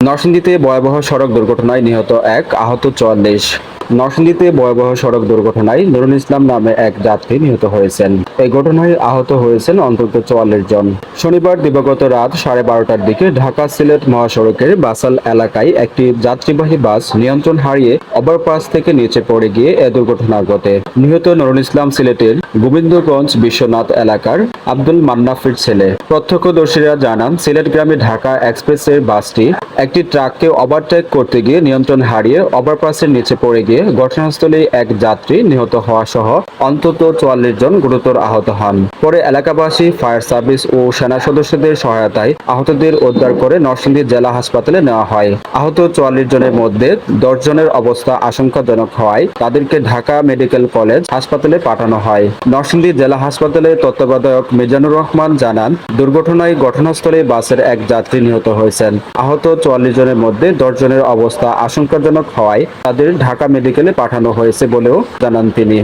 নরসিংদীতে ভয়াবহ সড়ক দুর্ঘটনায় নিহত এক আহত চুয়াল্লিশ নরসিংদীতে ভয়াবহ সড়ক দুর্ঘটনায় নুরুল ইসলাম নামে এক যাত্রী নিহত হয়েছেন। এই ঘটনায় আহত হয়েছেন অন্তত চুয়াল্লিশ জন। শনিবার দিবাগত রাত সাড়ে বারোটার দিকে ঢাকা সিলেট মহাসড়কের বাসাল এলাকায় একটি যাত্রীবাহী বাস নিয়ন্ত্রণ হারিয়ে ওভারপাস থেকে নিচে পড়ে গিয়ে এ দুর্ঘটনা ঘটে। নিহত নুরুল ইসলাম সিলেটের গোবিন্দগঞ্জ বিশ্বনাথ এলাকার আব্দুল মান্নাফির ছেলে। প্রত্যক্ষদর্শীরা জানান, সিলেট গ্রামে ঢাকা এক্সপ্রেসের বাসটি একটি ট্রাককে ওভারটেক করতে গিয়ে নিয়ন্ত্রণ হারিয়ে ওভারপাসের নিচে পড়ে গিয়ে ঘটনাস্থলে এক যাত্রী নিহত হওয়া সহ অন্তত চুয়াল্লিশ জন গুরুতর আহত হন। পরে এলাকাবাসী, ফায়ার সার্ভিস ও সেনা সদস্যদের সহায়তায় আহতদের উদ্ধার করে নরসিংদী জেলা হাসপাতালে নেওয়া হয়। আহত চুয়াল্লিশ জনের মধ্যে দশ জনের অবস্থা আশঙ্কাজনক হওয়ায় তাদেরকে ঢাকা মেডিকেল কলেজ হাসপাতালে পাঠানো হয়। নরসিংদী জেলা হাসপাতালে তত্ত্বাবধায়ক মিজানুর রহমান জানান, দুর্ঘটনায় ঘটনাস্থলে বাসের এক যাত্রী নিহত হয়েছেন। আহত চুয়াল্লিশ জনের মধ্যে দশ জনের অবস্থা আশঙ্কাজনক হওয়ায় তাদের ঢাকা মেডিকেলে পাঠানো হয়েছে বলেও জানান তিনি।